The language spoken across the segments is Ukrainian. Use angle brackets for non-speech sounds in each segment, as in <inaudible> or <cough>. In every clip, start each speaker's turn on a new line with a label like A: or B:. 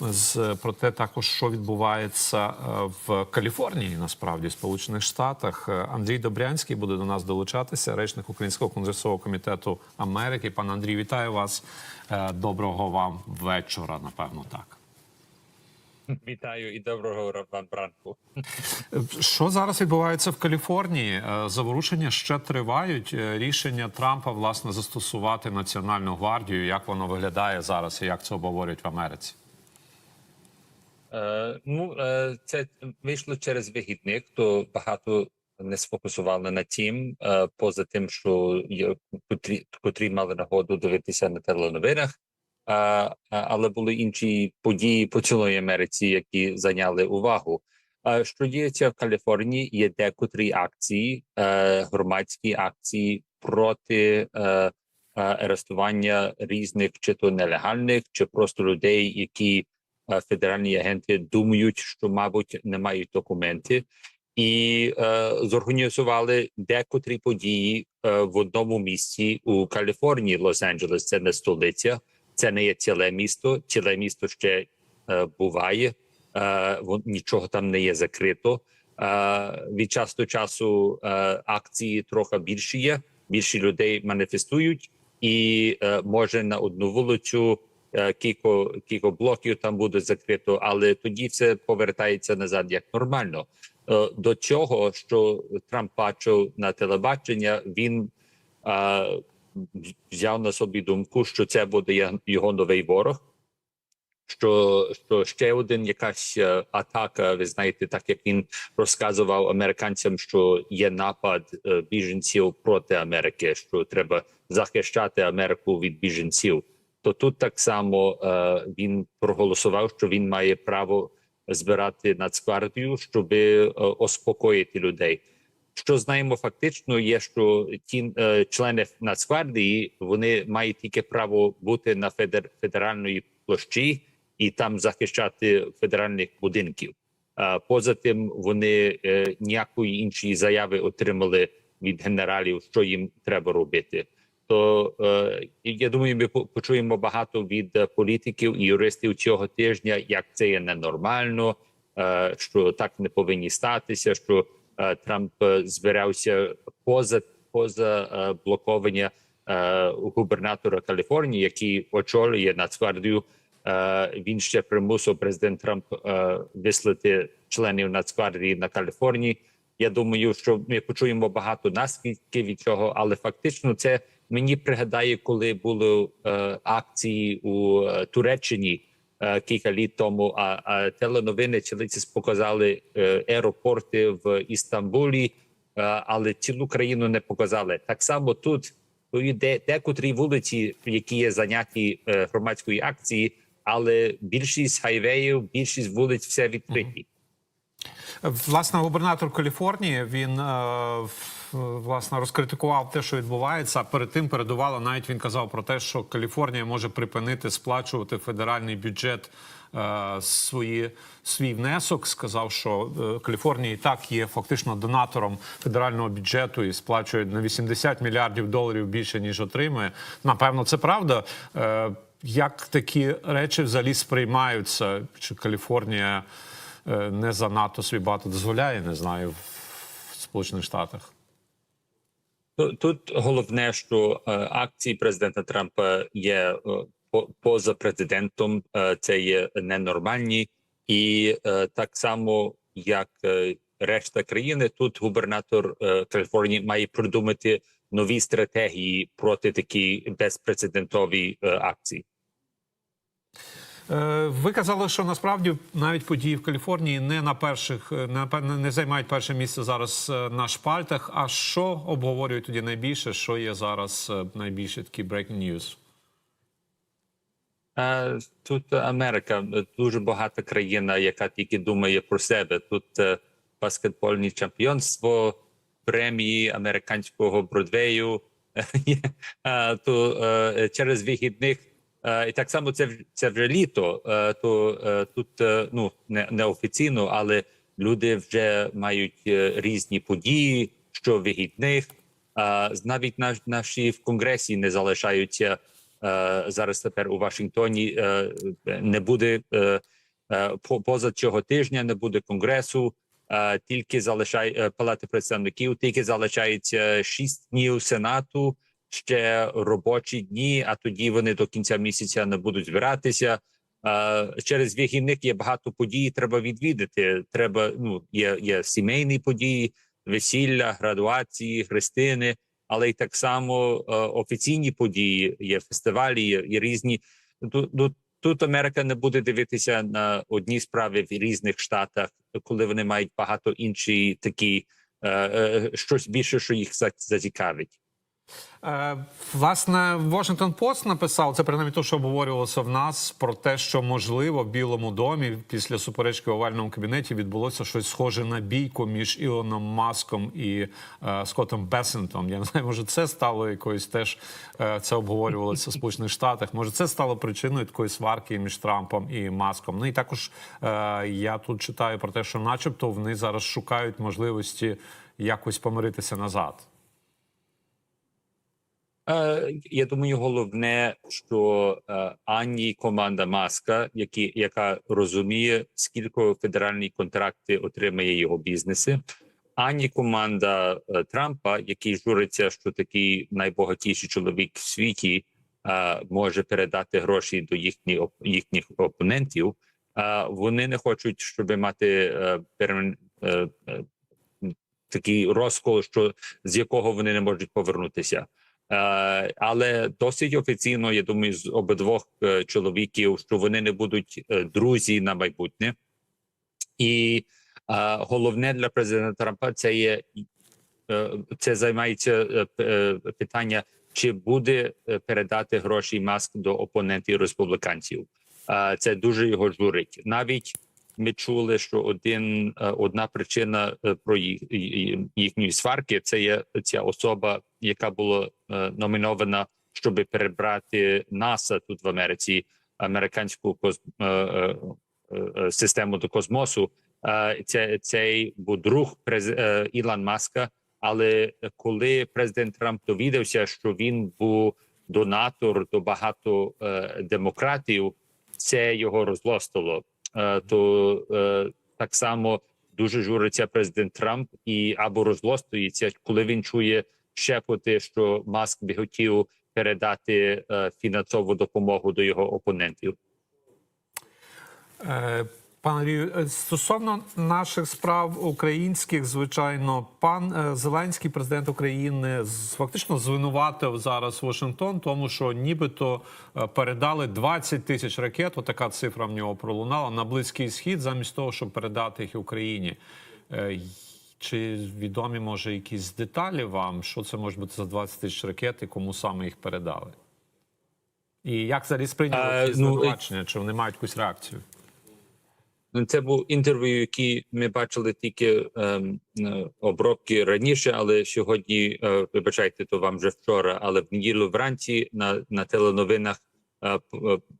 A: з про те, також що відбувається е, в Каліфорнії, насправді в Сполучених Штатах. Е, Андрій Добрянський буде до нас долучатися, речник Українського конгресового комітету Америки. Пан Андрій, вітаю вас. Е, Доброго вам вечора. Напевно, так.
B: Вітаю і доброго ранку.
A: Що зараз відбувається в Каліфорнії? Заворушення ще тривають. Рішення Трампа власне застосувати національну гвардію. Як воно виглядає зараз і як це обговорюють в Америці?
B: Е, ну е, це вийшло через вихідних, то багато не сфокусували на тім, е, поза тим, що котрі, котрі мали нагоду дивитися на теленовинах. Е, але були інші події по цілої Америці, які зайняли увагу. Е, що діється в Каліфорнії? Є декотрі акції, е, громадські акції проти е, арестування різних, чи то нелегальних, чи просто людей, які федеральні агенти думають, що, мабуть, не мають документи, і е, зорганізували декотрі події е, в одному місці у Каліфорнії, Лос-Анджелес. Це не столиця, це не є ціле місто. Ціле місто ще е, буває. Е, нічого там не є закрито. Е, від часу до часу е, акції трохи більші є. Більше людей маніфестують, і е, може на одну вулицю е, кілько, кілько блоків там буде закрито, але тоді все повертається назад як нормально. Е, до цього, що Трамп бачив на телебачення, він е, взяв на собі думку, що це буде його новий ворог. Що, що ще один якась е, атака, ви знаєте, так як він розказував американцям, що є напад е, біженців проти Америки, що треба захищати Америку від біженців. То тут так само е, він проголосував, що він має право збирати нацгвардію, щоб е, успокоїти людей. Що знаємо фактично, є що ті е, члени Нацгвардії вони мають тільки право бути на федер, федеральної площі і там захищати федеральних будинків. А поза тим, вони е, ніякої іншої заяви отримали від генералів, що їм треба робити. То е, я думаю, ми почуємо багато від політиків і юристів цього тижня, як це є ненормально, е, що так не повинні статися. Що е, Трамп е, збирався поза поза е, блоковання е, губернатора Каліфорнії, який очолює Нацгвардію. Е, він ще примусив президент Трамп е, вислати членів Нацгвардії на Каліфорнії. Я думаю, що ми почуємо багато наслідків від цього, але фактично це мені пригадає, коли були е, акції у е, Туреччині е, кілька літ тому. А, а теленовини чилиці показали е, аеропорти в Істамбулі, е, але цілу країну не показали. Так само тут де декотрі вулиці, які є зайняті е, громадської акції, але більшість хайвеїв, більшість вулиць все відкриті.
A: Власне, губернатор Каліфорнії він е, власне розкритикував те, що відбувається. Перед тим передувало навіть він казав про те, що Каліфорнія може припинити сплачувати федеральний бюджет е, свої свій внесок. Сказав, що е, Каліфорнія і так є фактично донатором федерального бюджету і сплачує на 80 мільярдів доларів більше ніж отримує. Напевно, це правда. Як такі речі взагалі сприймаються? Чи Каліфорнія? Е, не занадто собі багато дозволяє, не знаю, в Сполучених Штатах.
B: Тут головне, що е, акції президента Трампа є е, поза президентом, це є ненормальні, і так само як решта країни, тут губернатор Каліфорнії має придумати нові стратегії проти такі безпрецедентові акції.
A: Е, Ви казали, що насправді навіть події в Каліфорнії не на перших е, не, займають перше місце зараз е, на шпальтах. А що обговорюють тоді найбільше? Що є зараз найбільше такі breaking news?
B: Тут Америка дуже багата країна, яка тільки думає про себе. Тут баскетбольне чемпіонство, премії американського Бродвею. <laughs> То через вихідних і так само це це вже літо. е, То е, тут е, ну не, не офіційно, але люди вже мають е, різні події, що вихідних. Е, Навіть наш, наші в конгресі не залишаються е, зараз тепер у Вашингтоні е, не буде е, е, по- поза цього тижня, не буде конгресу. е, Тільки залишає е, палати представників, тільки залишається шість днів сенату, ще робочі дні. А тоді вони до кінця місяця не будуть збиратися. Через вихідних є багато подій. Треба відвідати. Треба ну є, є сімейні події, весілля, градуації, хрестини, але й так само е, офіційні події. Є фестивалі, є, є різні. Тут, тут, тут Америка не буде дивитися на одні справи в різних штатах, коли вони мають багато інші такі е, е, щось більше, що їх зацікавить.
A: Е, Власне, Washington Post написав це принаймні те, що обговорювалося в нас про те, що можливо в Білому домі після суперечки в овальному кабінеті відбулося щось схоже на бійку між Ілоном Маском і е, Скоттом Бесентом. Я не знаю, може це стало якоюсь теж е, це обговорювалося в Сполучених Штатах. Може, це стало причиною такої сварки між Трампом і Маском. Ну і також е, я тут читаю про те, що, начебто, вони зараз шукають можливості якось помиритися назад.
B: Е, Я думаю, головне, що е, ані команда Маска, які, яка розуміє, скільки федеральні контракти отримає його бізнеси, ані команда е, Трампа, який журиться, що такий найбагатіший чоловік в світі може передати гроші до їхніх їхніх опонентів. Вони не хочуть, щоб мати такий розкол, що з якого вони не можуть повернутися. Е, але досить офіційно, я думаю, з обидвох е, чоловіків, що вони не будуть е, друзі на майбутнє. І головне для президента Трампа це є це займається питання, чи буде передати гроші маск до опонентів республіканців. Це дуже його журить. Навіть ми чули, що один е, одна причина е, про їх, їхньої сварки це є ця особа, яка була е, номінована, щоб перебрати НАСА тут в Америці, американську коз, систему до космосу. Це цей був друг е, Маска. Але коли президент Трамп довідався, що він був донатор до багато демократів, це його розлостило. Е, то е, так само дуже журиться президент Трамп і або розлостується, коли він чує шепоти, що Маск би хотів передати е, фінансову допомогу до його опонентів.
A: Пане е, стосовно наших справ українських, звичайно, пан е, Зеленський, президент України, фактично звинуватив зараз Вашингтон, тому що нібито е, передали 20 тисяч ракет. Отака цифра в нього пролунала на близький схід, замість того, щоб передати їх Україні. Е, Чи відомі може якісь деталі вам, що це може бути за 20 тисяч ракет і кому саме їх передали? І як взагалі сприйняли
B: Е,
A: ці
B: ну,
A: звинувачення? Чи вони мають якусь реакцію?
B: Це був інтерв'ю, який ми бачили тільки ем, е, обробки раніше, але сьогодні, е, вибачайте, то вам вже вчора, але в неділю вранці на, на теленовинах е, е,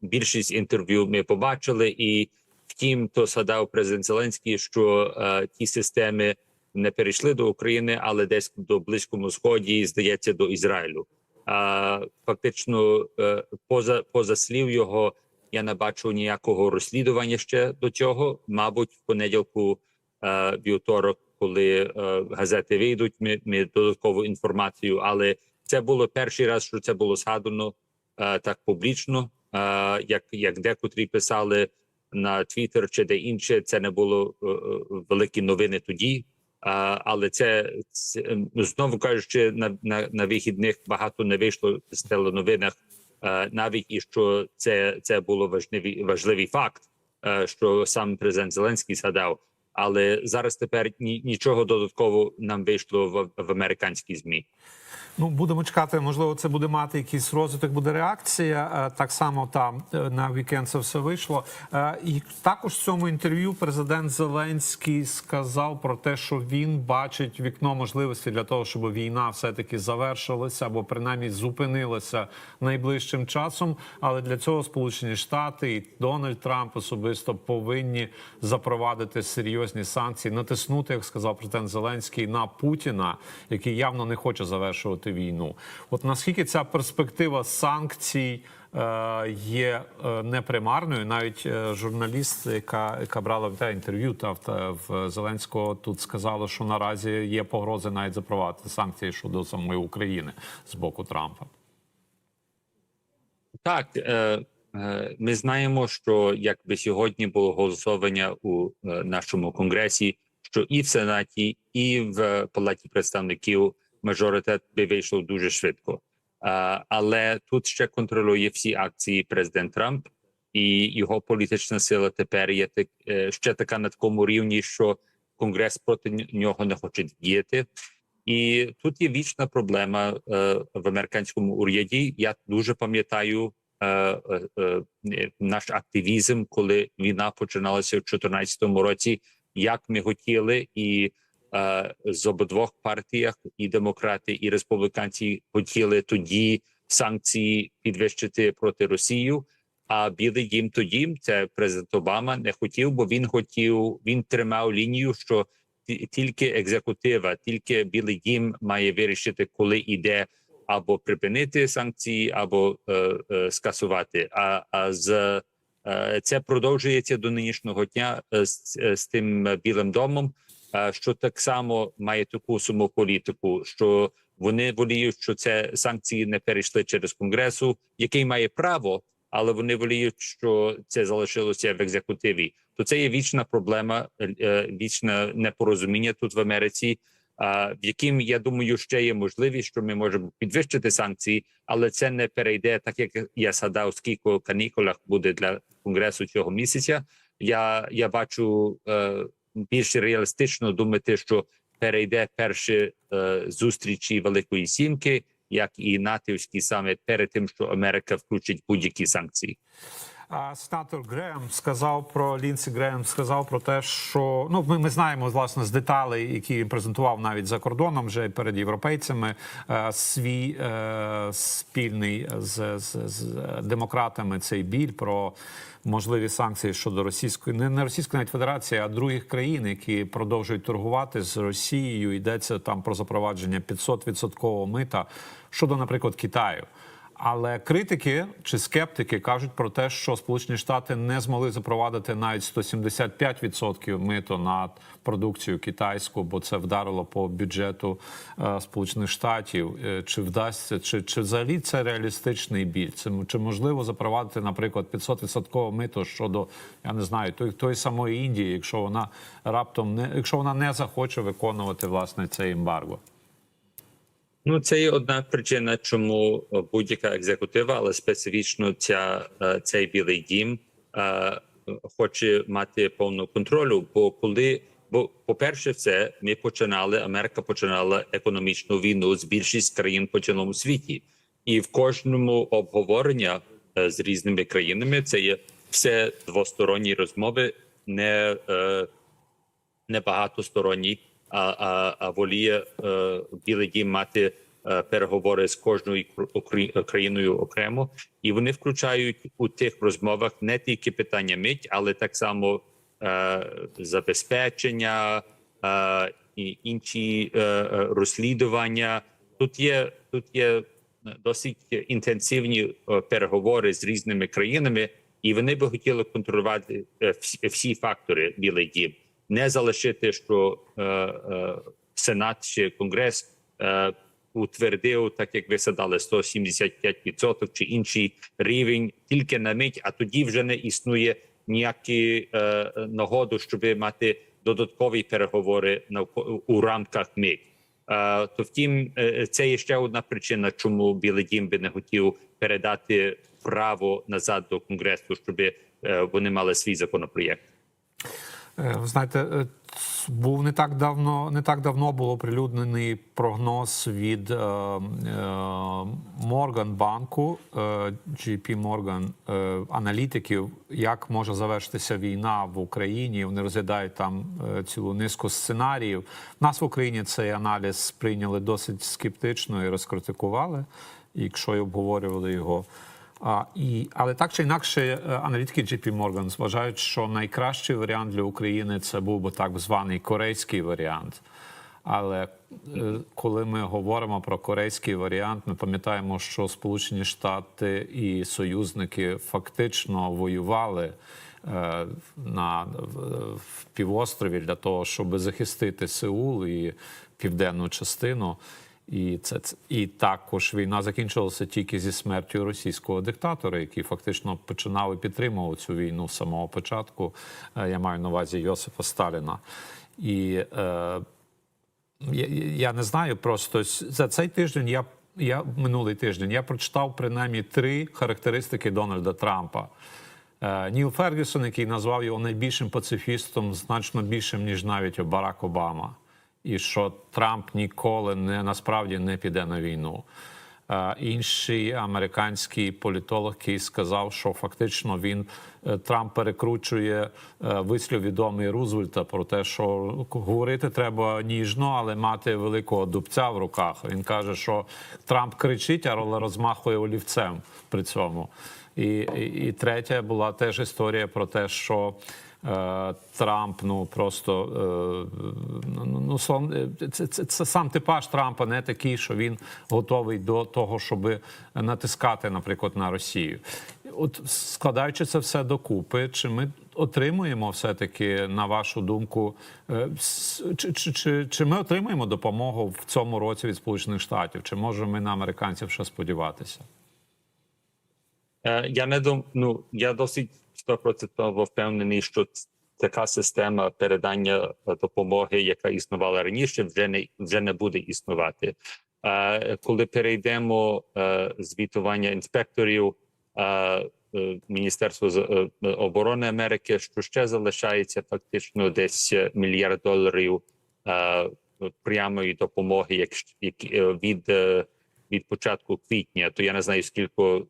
B: більшість інтерв'ю ми побачили. І втім, то згадав президент Зеленський, що е, ті системи не перейшли до України, але десь до близькому сході, здається, до Ізраїлю. А фактично, е, поза поза слів його. Я не бачу ніякого розслідування ще до цього. Мабуть, в понеділку, е, вівторок, коли е, газети вийдуть, ми, ми додаткову інформацію. Але це було перший раз, що це було згадано е, так публічно. Як, як декотрі писали на Твіттер чи де інше, це не було великі новини тоді. Але це, це знову кажучи, на, на, на вихідних багато не вийшло з теленовинах навіть і що це, це було важливий, важливий факт, е, що сам президент Зеленський згадав. Але зараз тепер нічого додатково нам вийшло в, в американські змі.
A: Ну, будемо чекати. Можливо, це буде мати якийсь розвиток, буде реакція. Е, Так само там е, на вікенд це все вийшло. Е, І також в цьому інтерв'ю президент Зеленський сказав про те, що він бачить вікно можливості для того, щоб війна все-таки завершилася або принаймні зупинилася найближчим часом. Але для цього Сполучені Штати і Дональд Трамп особисто повинні запровадити серйозні. санкції, натиснути, як сказав президент Зеленський, на Путіна, який явно не хоче завершувати війну. От наскільки ця перспектива санкцій е, є е, непримарною, навіть е, журналіст, яка, яка брала в інтерв'ю та в, та Зеленського, тут сказала, що наразі є погрози навіть запровадити санкції щодо самої України з боку Трампа.
B: Так, ми знаємо, що якби сьогодні було голосування у нашому конгресі, що і в сенаті, і в палаті представників мажоритет би вийшов дуже швидко. Але тут ще контролює всі акції президент Трамп, і його політична сила тепер є так, е, ще така на такому рівні, що конгрес проти нього не хоче діяти. І тут є вічна проблема е, в американському уряді. Я дуже пам'ятаю е, наш активізм, коли війна починалася в 2014 році. Як ми хотіли, і з обидвох партіях, і демократи, і республіканці хотіли тоді санкції підвищити проти Росію. А Білий Дім тоді це президент Обама не хотів, бо він хотів, він тримав лінію, що тільки екзекутива, тільки Білий Дім має вирішити, коли йде або припинити санкції, або е, е, скасувати. А, а з е, це продовжується до нинішнього дня е, з, е, з тим е, білим домом, е, що так само має таку саму політику, що вони воліють, що це санкції не перейшли через конгресу, який має право, але вони воліють, що це залишилося в екзекутиві. То це є вічна проблема, е, вічне непорозуміння тут в Америці. В яким я думаю, ще є можливість, що ми можемо підвищити санкції, але це не перейде, так як я згадав, скільки канікулах буде для конгресу цього місяця. Я, я бачу е, більш реалістично думати, що перейде перші е, зустрічі Великої Сімки, як і натівський саміт, перед тим, що Америка включить будь-які санкції.
A: Сенатор Греем сказав про Лінсі Греем сказав про те, що ну ми, ми знаємо власне з деталей, які він презентував навіть за кордоном, вже перед європейцями, е, свій е, спільний з, з, з демократами цей біль про можливі санкції щодо російської не, не російської навіть федерації, а других країн, які продовжують торгувати з Росією. Йдеться там про запровадження 500 відсоткового мита щодо, наприклад, Китаю. Але критики чи скептики кажуть про те, що Сполучені Штати не змогли запровадити навіть 175% мито на продукцію китайську, бо це вдарило по бюджету е, Сполучених Штатів. Е, Чи вдасться, чи, чи взагалі це реалістичний біль? Це чи можливо запровадити, наприклад, 500% мито щодо я не знаю, той, той самої Індії, якщо вона раптом не якщо вона не захоче виконувати власне це ембарго?
B: Ну, це є одна причина, чому е, будь-яка екзекутива, але специфічно ця е, цей білий дім е, хоче мати повну контролю. Бо коли бо, по-перше, все ми починали, Америка починала економічну війну з більшість країн по цілому світі, і в кожному обговорення з різними країнами це є все двосторонні розмови, не не багатосторонні, а, а, а воліє е, Білий Дім мати е, переговори з кожною кр- країною окремо, і вони включають у тих розмовах не тільки питання мить, але так само е, забезпечення е, і інші е, е, розслідування. Тут є тут є досить інтенсивні е, переговори з різними країнами, і вони би хотіли контролювати е, всі, всі фактори Білий Дім, не залишити, що е, е, Сенат чи Конгрес е, утвердив, так як ви садали 175% чи інший рівень тільки на мить, а тоді вже не існує ніякі нагоду, щоб мати додаткові переговори у рамках. Е, То втім, це є ще одна причина, чому Білий Дім би не хотів передати право назад до конгресу, щоб вони мали свій законопроєкт.
A: Е, знаєте, е, був не так давно, не так давно було оприлюднений прогноз від е, е, Морган банку е, JP Morgan, аналітиків, як може завершитися війна в Україні. Вони розглядають там цілу низку сценаріїв. Нас в Україні цей аналіз сприйняли досить скептично і розкритикували, якщо й обговорювали його. А, і, але так чи інакше, аналітики JP Morgan вважають, що найкращий варіант для України це був би так званий корейський варіант. Але коли ми говоримо про корейський варіант, ми пам'ятаємо, що Сполучені Штати і союзники фактично воювали на півострові для того, щоб захистити Сеул і південну частину. І це і також війна закінчилася тільки зі смертю російського диктатора, який фактично починав і підтримував цю війну з самого початку. Е, Я маю на увазі Йосифа Сталіна. І е, я, я не знаю, просто за цей тиждень я, я минулий тиждень я прочитав принаймні три характеристики Дональда Трампа. Е, Ніл Фергюсон, який назвав його найбільшим пацифістом, значно більшим, ніж навіть Барак Обама. І що Трамп ніколи не насправді не піде на війну. Е, Інший американський політолог, який сказав, що фактично він е, Трамп перекручує е, вислів відомий Рузвельта про те, що говорити треба ніжно, але мати великого дубця в руках. Він каже, що Трамп кричить, але розмахує олівцем при цьому. І, і, і третя була теж історія про те, що Трамп ну просто е, ну, ну е, це, це, це сам типаж Трампа не такий, що він готовий до того, щоб натискати, наприклад, на Росію. От складаючи це все докупи, чи ми отримуємо все-таки, на вашу думку, е, чи, чи, чи, чи ми отримуємо допомогу в цьому році від Сполучених Штатів? Чи можемо ми на американців ще сподіватися?
B: Е, Я не дум... ну, я досить стопроцентово впевнений, що така система передання е, допомоги, яка існувала раніше, вже не вже не буде існувати. Е, Коли перейдемо е, звітування інспекторів е, Міністерства оборони Америки, що ще залишається фактично десь мільярд доларів прямої допомоги, як, від від початку квітня, то я не знаю скільки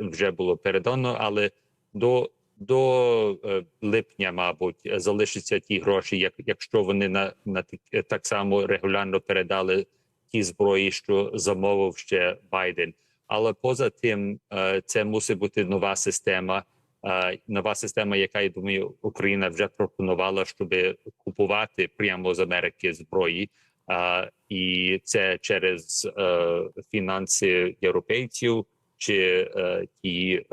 B: вже було передано, але до, до е, липня, мабуть, залишаться ті гроші, як, якщо вони на, на е, так само регулярно передали ті зброї, що замовив ще Байден. Але поза тим, е, це мусить бути нова система. Нова система, яка я думаю, Україна вже пропонувала, щоб купувати прямо з Америки зброї. І це через фінанси європейців чи ті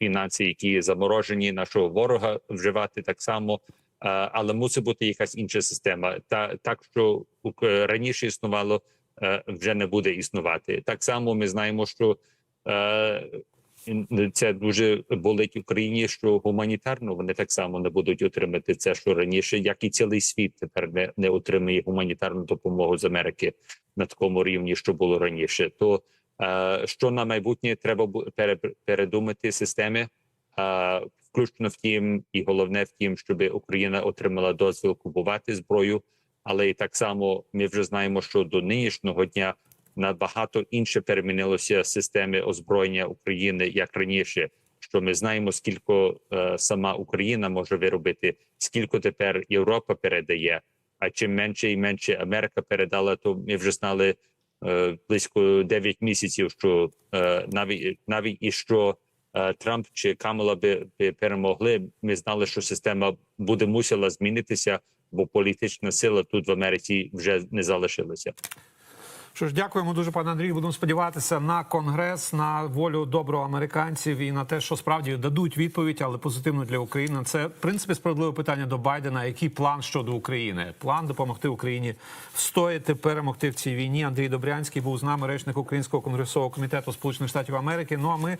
B: фінанси, які заморожені нашого ворога вживати так само. Але мусить бути якась інша система. Та так, що раніше існувало, е, вже не буде існувати. Так само ми знаємо, що е, це дуже болить Україні, що гуманітарно вони так само не будуть отримати це, що раніше, як і цілий світ тепер не, не отримує гуманітарну допомогу з Америки на такому рівні, що було раніше. То що на майбутнє треба передумати системи, включно в тім, і головне в тім, щоб Україна отримала дозвіл купувати зброю. Але і так само ми вже знаємо, що до нинішнього дня набагато інше перемінилося системи озброєння України як раніше. Що ми знаємо, скільки е, сама Україна може виробити, скільки тепер Європа передає. А чим менше і менше Америка передала, то ми вже знали близько 9 місяців, що е, навіть навіть і що е, Трамп чи Камала би, би перемогли, ми знали, що система буде мусила змінитися, бо політична сила тут в Америці вже не залишилася.
A: Що ж, дякуємо дуже, пане Андрію. Будемо сподіватися на конгрес, на волю доброго американців і на те, що справді дадуть відповідь, але позитивно для України. Це в принципі справедливе питання до Байдена. Який план щодо України? План допомогти Україні встояти, перемогти в цій війні. Андрій Добрянський був з нами, речник Українського конгресового комітету Сполучених Штатів Америки. Ну а ми